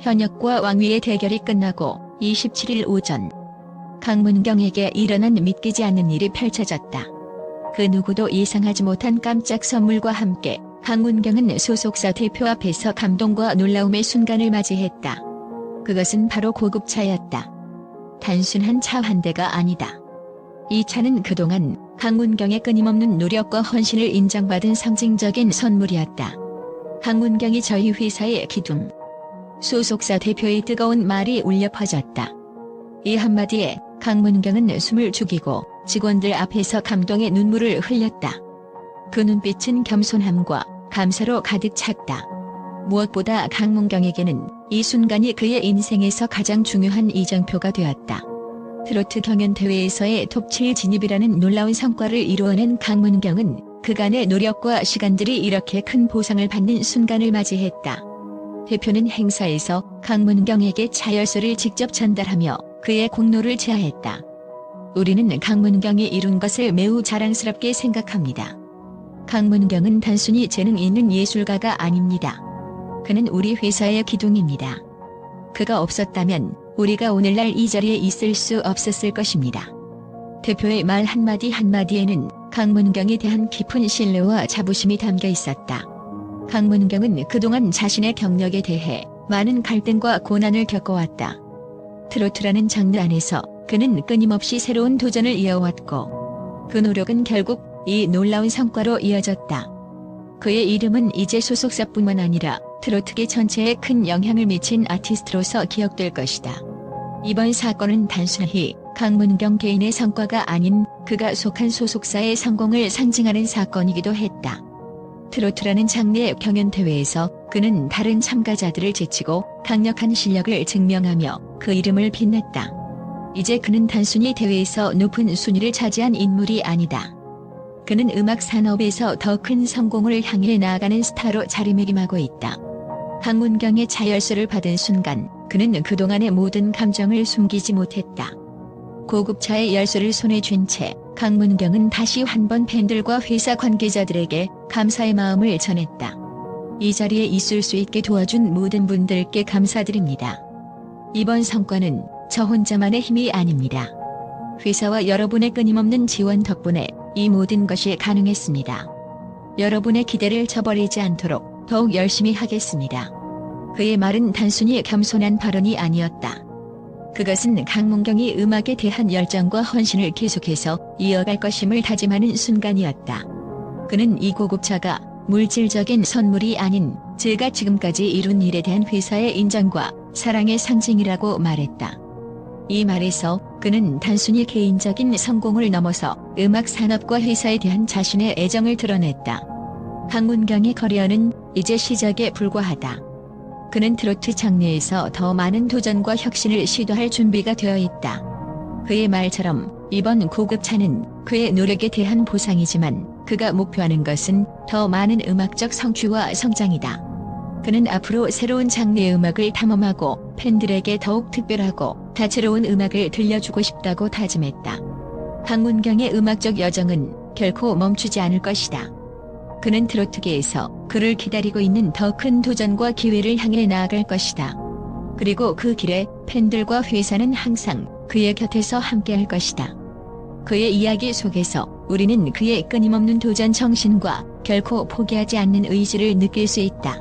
현역과 왕위의 대결이 끝나고 27일 오전 강문경에게 일어난 믿기지 않는 일이 펼쳐졌다. 그 누구도 예상하지 못한 깜짝 선물과 함께 강문경은 소속사 대표 앞에서 감동과 놀라움의 순간을 맞이했다. 그것은 바로 고급차였다. 단순한 차 한 대가 아니다. 이 차는 그동안 강문경의 끊임없는 노력과 헌신을 인정받은 상징적인 선물이었다. 강문경이 저희 회사의 기둥. 소속사 대표의 뜨거운 말이 울려 퍼졌다. 이 한마디에 강문경은 숨을 죽이고 직원들 앞에서 감동의 눈물을 흘렸다. 그 눈빛은 겸손함과 감사로 가득 찼다. 무엇보다 강문경에게는 이 순간이 그의 인생에서 가장 중요한 이정표가 되었다. 트로트 경연 대회에서의 톱7 진입이라는 놀라운 성과를 이루어낸 강문경은 그간의 노력과 시간들이 이렇게 큰 보상을 받는 순간을 맞이했다. 대표는 행사에서 강문경에게 자열서를 직접 전달하며 그의 공로를 제하했다. 우리는 강문경이 이룬 것을 매우 자랑스럽게 생각합니다. 강문경은 단순히 재능 있는 예술가가 아닙니다. 그는 우리 회사의 기둥입니다. 그가 없었다면 우리가 오늘날 이 자리에 있을 수 없었을 것입니다. 대표의 말 한마디 한마디에는 강문경에 대한 깊은 신뢰와 자부심이 담겨 있었다. 강문경은 그동안 자신의 경력에 대해 많은 갈등과 고난을 겪어왔다. 트로트라는 장르 안에서 그는 끊임없이 새로운 도전을 이어왔고 그 노력은 결국 이 놀라운 성과로 이어졌다. 그의 이름은 이제 소속사뿐만 아니라 트로트계 전체에 큰 영향을 미친 아티스트로서 기억될 것이다. 이번 사건은 단순히 강문경 개인의 성과가 아닌 그가 속한 소속사의 성공을 상징하는 사건이기도 했다. 트로트라는 장르의 경연 대회에서 그는 다른 참가자들을 제치고 강력한 실력을 증명하며 그 이름을 빛냈다. 이제 그는 단순히 대회에서 높은 순위를 차지한 인물이 아니다. 그는 음악 산업에서 더 큰 성공을 향해 나아가는 스타로 자리매김하고 있다. 강문경의 자열서를 받은 순간 그는 그동안의 모든 감정을 숨기지 못했다. 고급차의 열쇠를 손에 쥔 채 강문경은 다시 한번 팬들과 회사 관계자들에게 감사의 마음을 전했다. 이 자리에 있을 수 있게 도와준 모든 분들께 감사드립니다. 이번 성과는 저 혼자만의 힘이 아닙니다. 회사와 여러분의 끊임없는 지원 덕분에 이 모든 것이 가능했습니다. 여러분의 기대를 저버리지 않도록 더욱 열심히 하겠습니다. 그의 말은 단순히 겸손한 발언이 아니었다. 그것은 강문경이 음악에 대한 열정과 헌신을 계속해서 이어갈 것임을 다짐하는 순간이었다. 그는 이 고급차가 물질적인 선물이 아닌 제가 지금까지 이룬 일에 대한 회사의 인정과 사랑의 상징이라고 말했다. 이 말에서 그는 단순히 개인적인 성공을 넘어서 음악 산업과 회사에 대한 자신의 애정을 드러냈다. 강문경의 커리어는 이제 시작에 불과하다. 그는 트로트 장르에서 더 많은 도전과 혁신을 시도할 준비가 되어 있다. 그의 말처럼 이번 고급차는 그의 노력에 대한 보상이지만 그가 목표하는 것은 더 많은 음악적 성취와 성장이다. 그는 앞으로 새로운 장르의 음악을 탐험하고 팬들에게 더욱 특별하고 다채로운 음악을 들려주고 싶다고 다짐했다. 강문경의 음악적 여정은 결코 멈추지 않을 것이다. 그는 트로트계에서 그를 기다리고 있는 더 큰 도전과 기회를 향해 나아갈 것이다. 그리고 그 길에 팬들과 회사는 항상 그의 곁에서 함께할 것이다. 그의 이야기 속에서 우리는 그의 끊임없는 도전 정신과 결코 포기하지 않는 의지를 느낄 수 있다.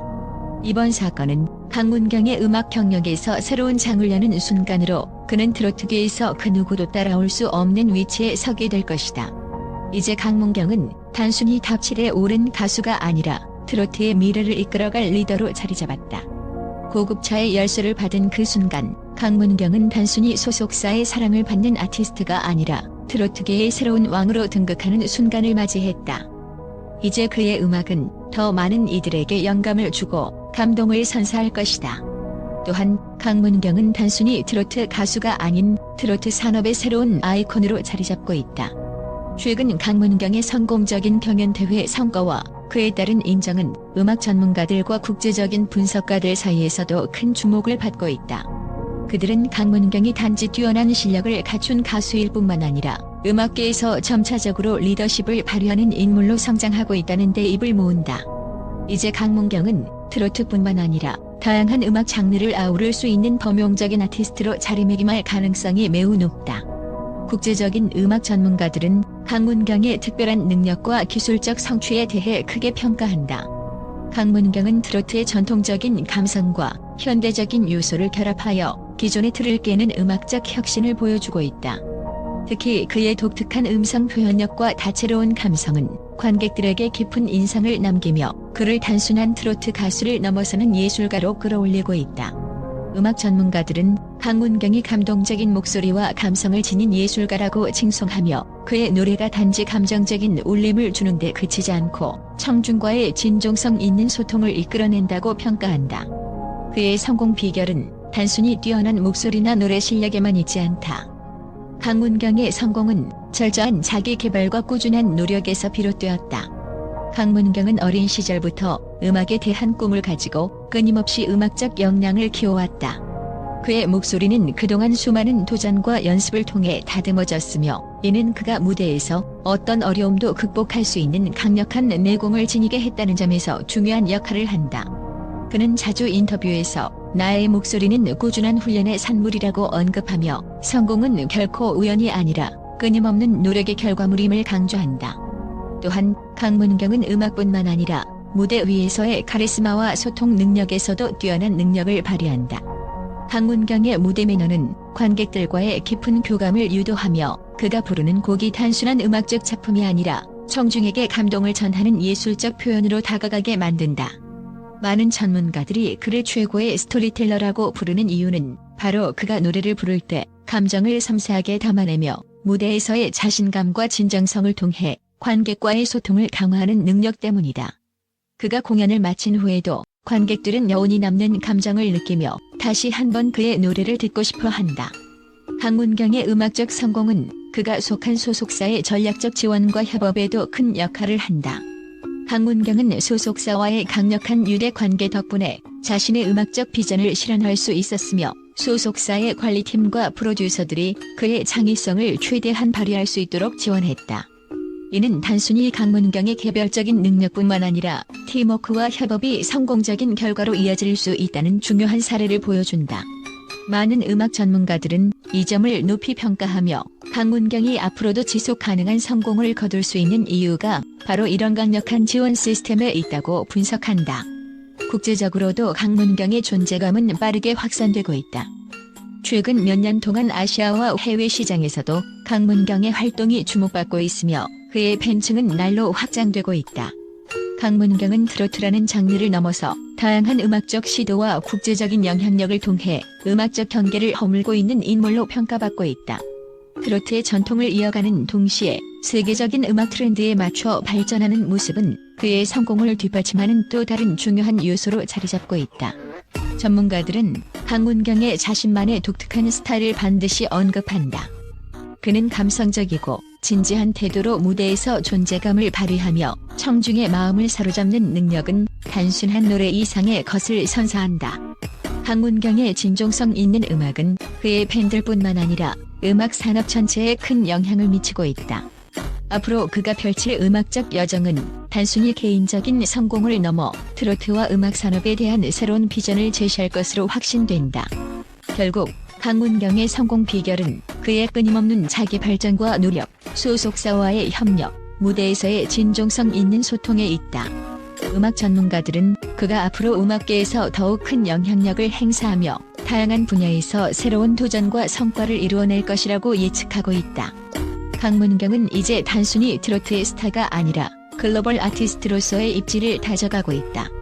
이번 사건은 강문경의 음악 경력에서 새로운 장을 여는 순간으로 그는 트로트계에서 그 누구도 따라올 수 없는 위치에 서게 될 것이다. 이제 강문경은 단순히 탑7에 오른 가수가 아니라 트로트의 미래를 이끌어갈 리더로 자리 잡았다. 고급차의 열쇠를 받은 그 순간 강문경은 단순히 소속사의 사랑을 받는 아티스트가 아니라 트로트계의 새로운 왕으로 등극하는 순간을 맞이했다. 이제 그의 음악은 더 많은 이들에게 영감을 주고 감동을 선사할 것이다. 또한 강문경은 단순히 트로트 가수가 아닌 트로트 산업의 새로운 아이콘으로 자리 잡고 있다. 최근 강문경의 성공적인 경연 대회 성과와 그에 따른 인정은 음악 전문가들과 국제적인 분석가들 사이에서도 큰 주목을 받고 있다. 그들은 강문경이 단지 뛰어난 실력을 갖춘 가수일 뿐만 아니라 음악계에서 점차적으로 리더십을 발휘하는 인물로 성장하고 있다는 데 입을 모은다. 이제 강문경은 트로트뿐만 아니라 다양한 음악 장르를 아우를 수 있는 범용적인 아티스트로 자리매김할 가능성이 매우 높다. 국제적인 음악 전문가들은 강문경의 특별한 능력과 기술적 성취에 대해 크게 평가한다. 강문경은 트로트의 전통적인 감성과 현대적인 요소를 결합하여 기존의 틀을 깨는 음악적 혁신을 보여주고 있다. 특히 그의 독특한 음성 표현력과 다채로운 감성은 관객들에게 깊은 인상을 남기며 그를 단순한 트로트 가수를 넘어서는 예술가로 끌어올리고 있다. 음악 전문가들은 강문경이 감동적인 목소리와 감성을 지닌 예술가라고 칭송하며 그의 노래가 단지 감정적인 울림을 주는데 그치지 않고 청중과의 진정성 있는 소통을 이끌어낸다고 평가한다. 그의 성공 비결은 단순히 뛰어난 목소리나 노래 실력에만 있지 않다. 강문경의 성공은 철저한 자기 개발과 꾸준한 노력에서 비롯되었다. 강문경은 어린 시절부터 음악에 대한 꿈을 가지고 끊임없이 음악적 역량을 키워왔다. 그의 목소리는 그동안 수많은 도전과 연습을 통해 다듬어졌으며 이는 그가 무대에서 어떤 어려움도 극복할 수 있는 강력한 내공을 지니게 했다는 점에서 중요한 역할을 한다. 그는 자주 인터뷰에서 나의 목소리는 꾸준한 훈련의 산물이라고 언급하며 성공은 결코 우연이 아니라 끊임없는 노력의 결과물임을 강조한다. 또한 강문경은 음악뿐만 아니라 무대 위에서의 카리스마와 소통 능력에서도 뛰어난 능력을 발휘한다. 강문경의 무대 매너는 관객들과의 깊은 교감을 유도하며 그가 부르는 곡이 단순한 음악적 작품이 아니라 청중에게 감동을 전하는 예술적 표현으로 다가가게 만든다. 많은 전문가들이 그를 최고의 스토리텔러라고 부르는 이유는 바로 그가 노래를 부를 때 감정을 섬세하게 담아내며 무대에서의 자신감과 진정성을 통해 관객과의 소통을 강화하는 능력 때문이다. 그가 공연을 마친 후에도 관객들은 여운이 남는 감정을 느끼며 다시 한번 그의 노래를 듣고 싶어 한다. 강문경의 음악적 성공은 그가 속한 소속사의 전략적 지원과 협업에도 큰 역할을 한다. 강문경은 소속사와의 강력한 유대 관계 덕분에 자신의 음악적 비전을 실현할 수 있었으며 소속사의 관리팀과 프로듀서들이 그의 창의성을 최대한 발휘할 수 있도록 지원했다. 이는 단순히 강문경의 개별적인 능력뿐만 아니라 팀워크와 협업이 성공적인 결과로 이어질 수 있다는 중요한 사례를 보여준다. 많은 음악 전문가들은 이 점을 높이 평가하며 강문경이 앞으로도 지속 가능한 성공을 거둘 수 있는 이유가 바로 이런 강력한 지원 시스템에 있다고 분석한다. 국제적으로도 강문경의 존재감은 빠르게 확산되고 있다. 최근 몇 년 동안 아시아와 해외 시장에서도 강문경의 활동이 주목받고 있으며 그의 팬층은 날로 확장되고 있다. 강문경은 트로트라는 장르를 넘어서 다양한 음악적 시도와 국제적인 영향력을 통해 음악적 경계를 허물고 있는 인물로 평가받고 있다. 트로트의 전통을 이어가는 동시에 세계적인 음악 트렌드에 맞춰 발전하는 모습은 그의 성공을 뒷받침하는 또 다른 중요한 요소로 자리 잡고 있다. 전문가들은 강문경의 자신만의 독특한 스타일을 반드시 언급한다. 그는 감성적이고 진지한 태도로 무대에서 존재감을 발휘하며 청중의 마음을 사로잡는 능력은 단순한 노래 이상의 것을 선사한다. 강문경의 진정성 있는 음악은 그의 팬들뿐만 아니라 음악 산업 전체에 큰 영향을 미치고 있다. 앞으로 그가 펼칠 음악적 여정은 단순히 개인적인 성공을 넘어 트로트와 음악 산업에 대한 새로운 비전을 제시할 것으로 확신된다. 결국 강문경의 성공 비결은 그의 끊임없는 자기 발전과 노력, 소속사와의 협력, 무대에서의 진정성 있는 소통에 있다. 음악 전문가들은 그가 앞으로 음악계에서 더욱 큰 영향력을 행사하며 다양한 분야에서 새로운 도전과 성과를 이루어낼 것이라고 예측하고 있다. 강문경은 이제 단순히 트로트의 스타가 아니라 글로벌 아티스트로서의 입지를 다져가고 있다.